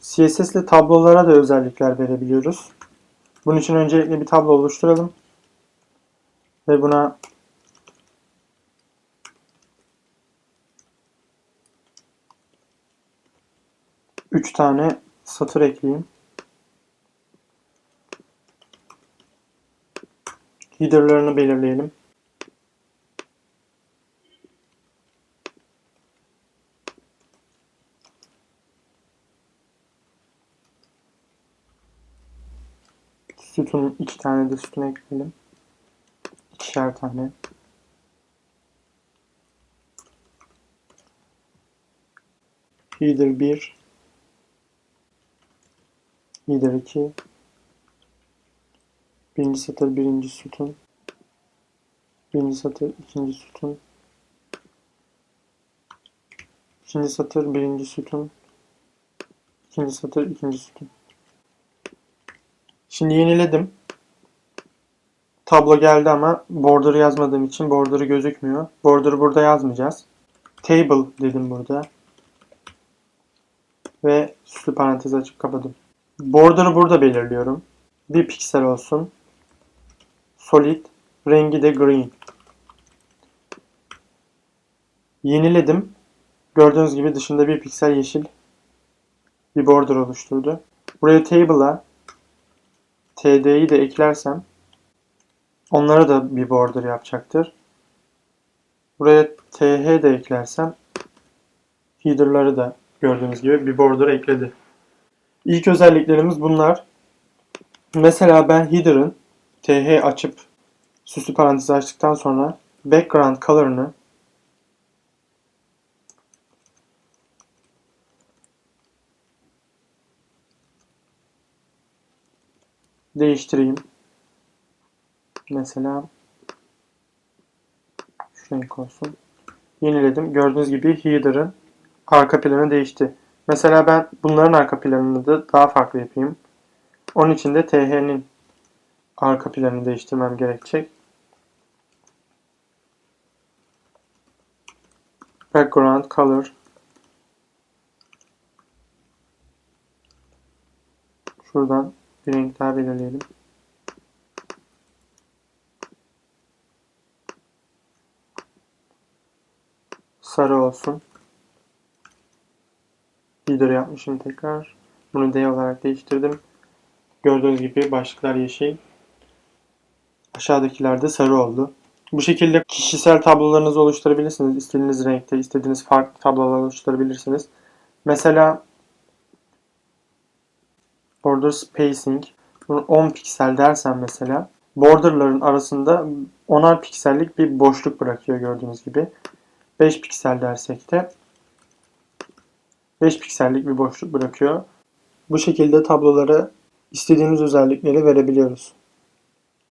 CSS ile tablolara da özellikler verebiliyoruz. Bunun için öncelikle bir tablo oluşturalım. Ve buna üç tane satır ekleyeyim. Header'larını belirleyelim. Sütun iki tane de sütun ekleyelim. İkişer tane. Header 1 Header 2 Birinci satır birinci sütun. Birinci satır ikinci sütun. İkinci satır birinci sütun. İkinci satır ikinci sütun Şimdi yeniledim. Tablo geldi ama border yazmadığım için border'ı gözükmüyor. Border'ı burada yazmayacağız. Table dedim burada. Ve süslü parantez açıp kapadım. Border'ı burada belirliyorum. Bir piksel olsun. Solid. Rengi de green. Yeniledim. Gördüğünüz gibi dışında bir piksel yeşil bir border oluşturdu. Buraya table'a TD'yi de eklersem onlara da bir border yapacaktır. Buraya TH de eklersem header'ları da gördüğünüz gibi bir border ekledi. İlk özelliklerimiz bunlar. Mesela ben header'ın TH açıp süslü parantezi açtıktan sonra background color'ını değiştireyim. Mesela şu renk olsun. Yeniledim. Gördüğünüz gibi header'ın arka planı değişti. Mesela ben bunların arka planını da daha farklı yapayım. Onun için de TH'nin arka planını değiştirmem gerekecek. Background color Şuradan bir renk daha belirleyelim. Sarı olsun. Header yapmışım tekrar. Bunu D olarak değiştirdim. Gördüğünüz gibi başlıklar yeşil. Aşağıdakiler de sarı oldu. Bu şekilde kişisel tablolarınızı oluşturabilirsiniz. İstediğiniz renkte, istediğiniz farklı tablolar oluşturabilirsiniz. Mesela border spacing bunu 10 piksel dersen mesela borderların arasında 10'ar piksellik bir boşluk bırakıyor gördüğünüz gibi. 5 piksel dersek de 5 piksellik bir boşluk bırakıyor. Bu şekilde tablolara istediğimiz özellikleri verebiliyoruz.